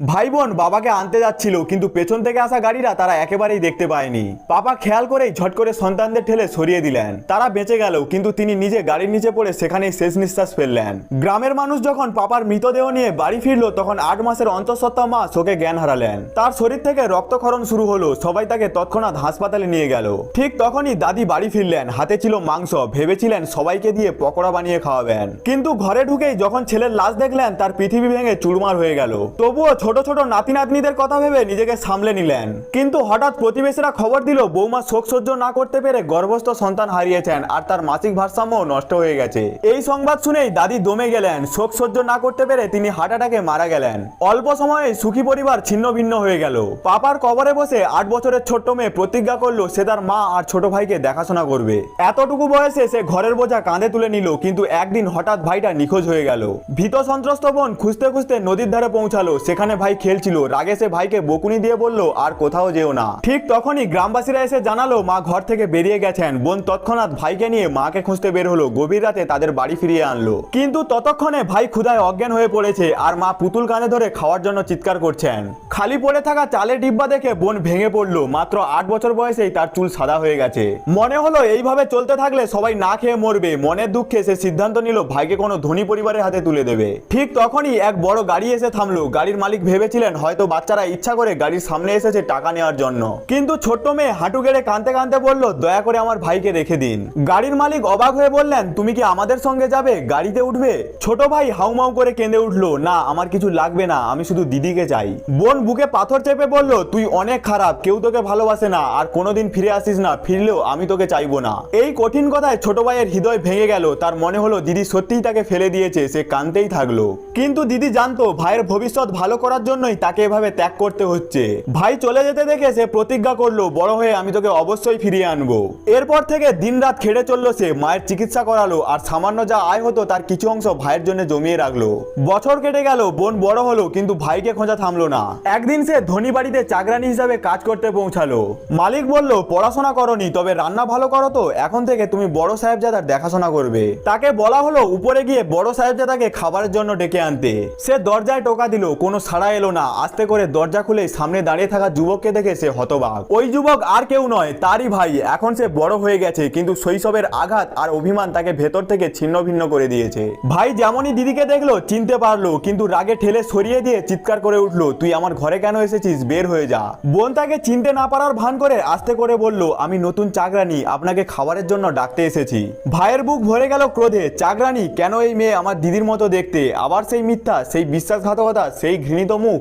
ভাই বোন বাবাকে আনতে যাচ্ছিল, কিন্তু পেছন থেকে আসা গাড়িরা তারা একেবারেই দেখতে পায়নি। পাপা খেয়াল করেই ঝট করে সন্তানদের ঠেলে সরিয়ে দিলেন। তারা বেঁচে গেল, কিন্তু তিনি নিজে গাড়ির নিচে পড়ে সেখানেই শেষ নিঃশ্বাস ফেললেন। গ্রামের মানুষ যখন পাপার মৃতদেহ নিয়ে বাড়ি ফিরলো, তখন আট মাসের অন্তঃসত্ত্বা মা শোকে জ্ঞান হারালেন। তার শরীর থেকে রক্তক্ষরণ শুরু হলো, সবাই তাকে তৎক্ষণাৎ হাসপাতালে নিয়ে গেল। ঠিক তখনই দাদি বাড়ি ফিরলেন, হাতে ছিল মাংস, ভেবেছিলেন সবাইকে দিয়ে পকোড়া বানিয়ে খাওয়াবেন। কিন্তু ঘরে ঢুকেই যখন ছেলের লাশ দেখলেন, তার পৃথিবী ভেঙে চুরমার হয়ে গেল। তবুও ছোট ছোট নাতি নাতনিদের কথা ভেবে নিজেকে সামলে নিলেন। কিন্তু হঠাৎ প্রতিবেশীরা খবর দিল, বৌমা শোক সহ্য না করতে পেরে গর্ভস্থ সন্তান হারিয়েছেন আর তার মাসিক ভারসাম্য নষ্ট হয়ে গেছে। এই সংবাদ শুনেই দাদি দমে গেলেন। শোক সহ্য না করতে পেরে তিনি হার্ট অ্যাটাকে মারা গেলেন। অল্প সময়ে সুখী পরিবার ছিন্ন ভিন্ন হয়ে গেল। পাপার কবরে বসে আট বছরের ছোট্ট মেয়ে প্রতিজ্ঞা করল, সে তার মা আর ছোট ভাইকে দেখাশোনা করবে। এতটুকু বয়সে সে ঘরের বোঝা কাঁধে তুলে নিল, কিন্তু একদিন হঠাৎ ভাইটা নিখোঁজ হয়ে গেল। ভীত সন্ত্রস্ত বোন খুঁজতে খুঁজতে নদীর ধারে পৌঁছালো। সেখানে ভাই খেলছিল। রাগে সে ভাইকে বকুনি দিয়ে বলল, আর কোথাও যেও না। ঠিক তখনই গ্রামবাসীরা এসে জানালো, মা ঘর থেকে বেরিয়ে গেছেন। বোন তৎক্ষণাৎ ভাইকে নিয়ে মাকে খুঁজতে বের হলো। গভীর রাতে তাদের বাড়ি ফিরিয়ে আনলো। কিন্তু ততক্ষণে ভাই ক্ষুধায় অজ্ঞান হয়ে পড়েছে আর মা পুতুল কানে ধরে খাওয়ার জন্য চিৎকার করছেন। খালি পড়ে থাকা চালের ডিব্বা দেখে বোন ভেঙে পড়ল। মাত্র আট বছর বয়সেই তার চুল সাদা হয়ে গেছে। মনে হলো এইভাবে চলতে থাকলে সবাই না খেয়ে মরবে। মনের দুঃখে সে সিদ্ধান্ত নিল, ভাইকে কোনো ধনী পরিবারের হাতে তুলে দেবে। ঠিক তখনই এক বড় গাড়ি এসে থামলো। গাড়ির মালিক ভেবেছিলেন হয়তো বাচ্চারা ইচ্ছা করে গাড়ির সামনে এসেছে টাকা নেওয়ার জন্য। কিন্তু ছোট্ট মেয়ে হাঁটু গেড়ে কাঁদতে কাঁদতে বলল, দয়া করে আমার ভাইকে রেখে দিন। গাড়ির মালিক অবাক হয়ে বললেন, তুমি কি আমাদের সঙ্গে যাবে? গাড়িতে উঠবে? ছোট ভাই হাউমাউ করে কেঁদে উঠল, না, আমার কিছু লাগবে না, আমি শুধু দিদিকে চাই। বোন বুকে পাথর চেপে বলল, তুই অনেক খারাপ, কেউ তোকে ভালোবাসে না, আর কোনোদিন ফিরে আসিস না, ফিরলেও আমি তোকে চাইব না। এই কঠিন কথায় ছোট ভাইয়ের হৃদয় ভেঙে গেল, তার মনে হলো, দিদি সত্যিই তাকে ফেলে দিয়েছে, সে কানতেই থাকল। কিন্তু দিদি জানতো, ভাইয়ের ভবিষ্যৎ ভালো করার জন্যই তাকে এভাবে ত্যাগ করতে হচ্ছে। ভাই চলে যেতে দেখে সে প্রতিজ্ঞা করল, বড় হয়ে আমি তোকে অবশ্যই ফিরিয়ে আনব। এরপর থেকে দিনরাত খেটে চলল সে, মায়ের চিকিৎসা করালো, আর সামান্য যা আয় হতো তার কিছু অংশ ভাইয়ের জন্য জমিয়ে রাখল। বছর কেটে গেল, বোন বড় হলো, কিন্তু ভাইকে খোঁজা থামলো না। একদিন সে ধনী বাড়িতে চাকরানি হিসাবে কাজ করতে পৌঁছালো। মালিক বলল, পড়াশোনা করনি, তবে রান্না ভালো করো তো, এখন থেকে তুমি বড় সাহেবজাদার দেখাশোনা করবে। তাকে বলা হলো, উপরে গিয়ে বড় সাহেবজাদাকে খাবারের জন্য ডেকে আনতে। সে দরজায় টোকা দিল, কোনো সাড়া এলো না। আস্তে করে দরজা খুলে সামনে দাঁড়িয়ে থাকা যুবককে দেখে সে হতবাক। ওই যুবক আর কেউ নয়, তারই ভাই। এখন সে বড় হয়ে গেছে, কিন্তু শৈশবের আঘাত আর অভিমান তাকে ভেতর থেকে ছিন্ন ভিন্ন করে দিয়েছে। ভাই যেমনই দিদিকে দেখল, চিনতে পারল, কিন্তু রাগে ঠেলে সরিয়ে দিয়ে চিৎকার করে উঠল, তুই আমার ঘরে কেন এসেছিস? বের হয়ে যা। বোন তাকে চিনতে না পারার ভান করে আস্তে করে বলল, আমি নতুন চাকরানি, আপনাকে খাবারের জন্য ডাকতে এসেছি। ভাইয়ের বুক ভরে গেল ক্রোধে, চাকরানি, কেন এই মেয়ে আমার দিদির মতো দেখতে? আবার সেই মিথ্যা, সেই বিশ্বাসঘাতকতা, সেই ঘৃণিত дому.